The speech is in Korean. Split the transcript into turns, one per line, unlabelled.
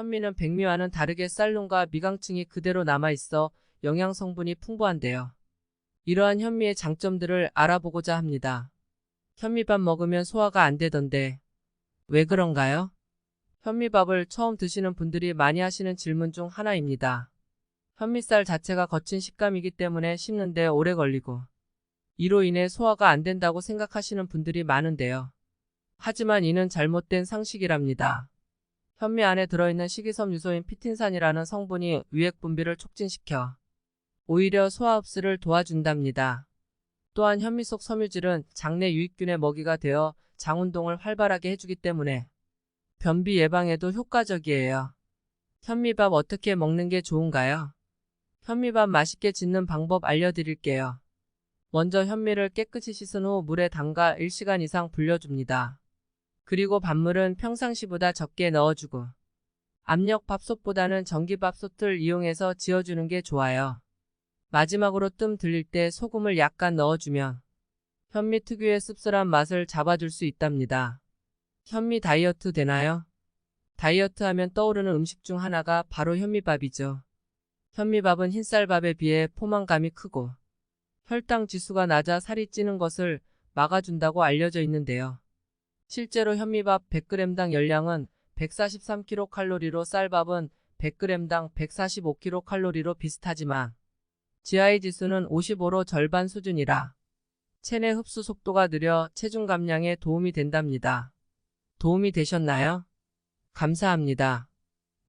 현미는 백미와는 다르게 쌀눈과 미강층이 그대로 남아있어 영양 성분이 풍부한데요. 이러한 현미의 장점들을 알아보고자 합니다. 현미밥 먹으면 소화가 안 되던데 왜 그런가요? 현미밥을 처음 드시는 분들이 많이 하시는 질문 중 하나입니다. 현미쌀 자체가 거친 식감이기 때문에 씹는데 오래 걸리고 이로 인해 소화가 안 된다고 생각하시는 분들이 많은데요. 하지만 이는 잘못된 상식이랍니다. 현미 안에 들어있는 식이섬 유소인 피틴산이라는 성분이 위액 분비를 촉진시켜 오히려 소화 흡수를 도와준답니다. 또한 현미 속 섬유질은 장내 유익균의 먹이가 되어 장 운동을 활발하게 해주기 때문에 변비 예방에도 효과적이에요. 현미밥 어떻게 먹는 게 좋은가요? 현미밥 맛있게 짓는 방법 알려드릴게요. 먼저 현미를 깨끗이 씻은 후 물에 담가 1시간 이상 불려줍니다. 그리고 밥물은 평상시보다 적게 넣어주고 압력 밥솥보다는 전기밥솥을 이용해서 지어주는 게 좋아요. 마지막으로 뜸 들릴 때 소금을 약간 넣어주면 현미 특유의 씁쓸한 맛을 잡아줄 수 있답니다. 현미 다이어트 되나요? 다이어트 하면 떠오르는 음식 중 하나가 바로 현미밥이죠. 현미밥은 흰쌀밥에 비해 포만감이 크고 혈당 지수가 낮아 살이 찌는 것을 막아준다고 알려져 있는데요. 실제로 현미밥 100g당 열량은 143kcal로 쌀밥은 100g당 145kcal로 비슷하지만 GI 지수는 55로 절반 수준이라 체내 흡수 속도가 느려 체중 감량에 도움이 된답니다. 도움이 되셨나요? 감사합니다.